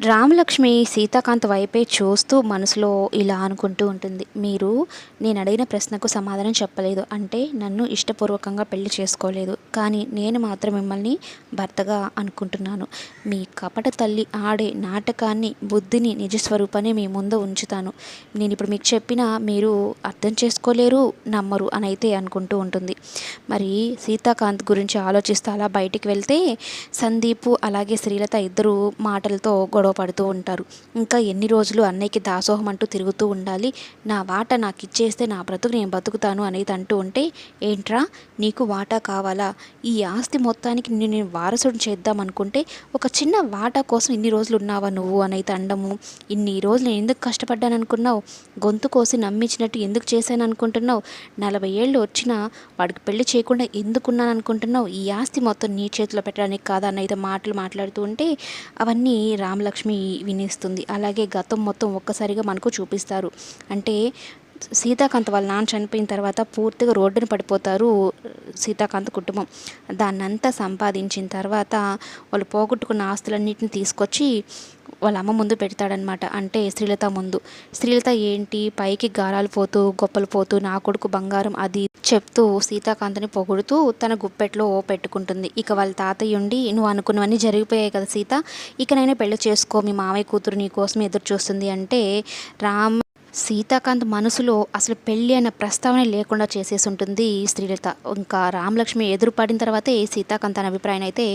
రామలక్ష్మి సీతాకాంత్ వైపే చూస్తూ మనసులో ఇలా అనుకుంటూ ఉంటుంది. మీరు నేను అడిగిన ప్రశ్నకు సమాధానం చెప్పలేదు. అంటే నన్ను ఇష్టపూర్వకంగా పెళ్ళి చేసుకోలేదు. కానీ నేను మాత్రం మిమ్మల్ని భర్తగా అనుకుంటున్నాను. మీ కపట తల్లి ఆడే నాటకాన్ని బుద్ధిని నిజస్వరూపాన్ని మీ ముందు ఉంచుతాను. నేను ఇప్పుడు మీకు చెప్పినా మీరు అర్థం చేసుకోలేరు నమ్మరు అని అయితే అనుకుంటూ ఉంటుంది. మరి సీతాకాంత్ గురించి ఆలోచిస్తూ అలా బయటికి వెళ్తే సందీపు అలాగే శ్రీలత ఇద్దరు మాటలతో గొడవ పడుతూ ఉంటారు. ఇంకా ఎన్ని రోజులు అన్నయ్యకి దాసోహం అంటూ తిరుగుతూ ఉండాలి? నా వాటా నాకు ఇచ్చేస్తే నా బ్రతుకు నేను బతుకుతాను అనేది అంటూ ఉంటే ఏంట్రా? నీకు వాటా కావాలా? ఈ ఆస్తి మొత్తానికి నేను వారసుడు చేద్దాం అనుకుంటే ఒక చిన్న వాటా కోసం ఇన్ని రోజులు ఉన్నావా నువ్వు అనేది అండము ఇన్ని రోజులు నేను ఎందుకు కష్టపడ్డాను అనుకున్నావు గొంతు కోసి నమ్మించినట్టు ఎందుకు చేశాను అనుకుంటున్నావు నలభై ఏళ్ళు వచ్చినా వాడికి పెళ్ళి చేయకుండా ఎందుకున్నాను అనుకుంటున్నావు ఈ ఆస్తి మొత్తం నీ చేతిలో పెట్టడానికి కాదా? అయితే మాటలు మాట్లాడుతూ ఉంటే అవన్నీ రామలక్ష్మి లక్ష్మి వినిస్తుంది. అలాగే గతం మొత్తం ఒక్కసారిగా మనకు చూపిస్తారు. అంటే సీతాకాంత్ వాళ్ళ నాన్న చనిపోయిన తర్వాత పూర్తిగా రోడ్డున పడిపోతారు సీతాకాంత్ కుటుంబం. దాన్నంతా సంపాదించిన తర్వాత వాళ్ళు పోగొట్టుకున్న ఆస్తులన్నింటిని తీసుకొచ్చి వాళ్ళ అమ్మ ముందు పెడతాడనమాట అంటే శ్రీలత ముందు. శ్రీలత ఏంటి? పైకి గారాలు పోతూ గొప్పలు పోతూ నా కొడుకు బంగారం అది చెప్తూ సీతాకాంత్ని పొగుడుతూ తన గుప్పెట్లో పెట్టుకుంటుంది. ఇక వాళ్ళ తాతయ్య ఉండి నువ్వు అనుకున్నవన్నీ జరిగిపోయాయి కదా సీత. ఇకనైనా పెళ్ళి చేసుకో. మీ మామయ్య కూతురు నీ కోసం ఎదురు చూస్తుంది. అంటే రామ్ సీతాకాంత్ మనసులో అసలు పెళ్ళి అనే ప్రస్తావన లేకుండా చేసేసి ఉంటుంది శ్రీలత ఇంకా రామలక్ష్మి ఎదురుపడిన తర్వాతే సీతాకాంత్ అనే అభిప్రాయం అయితే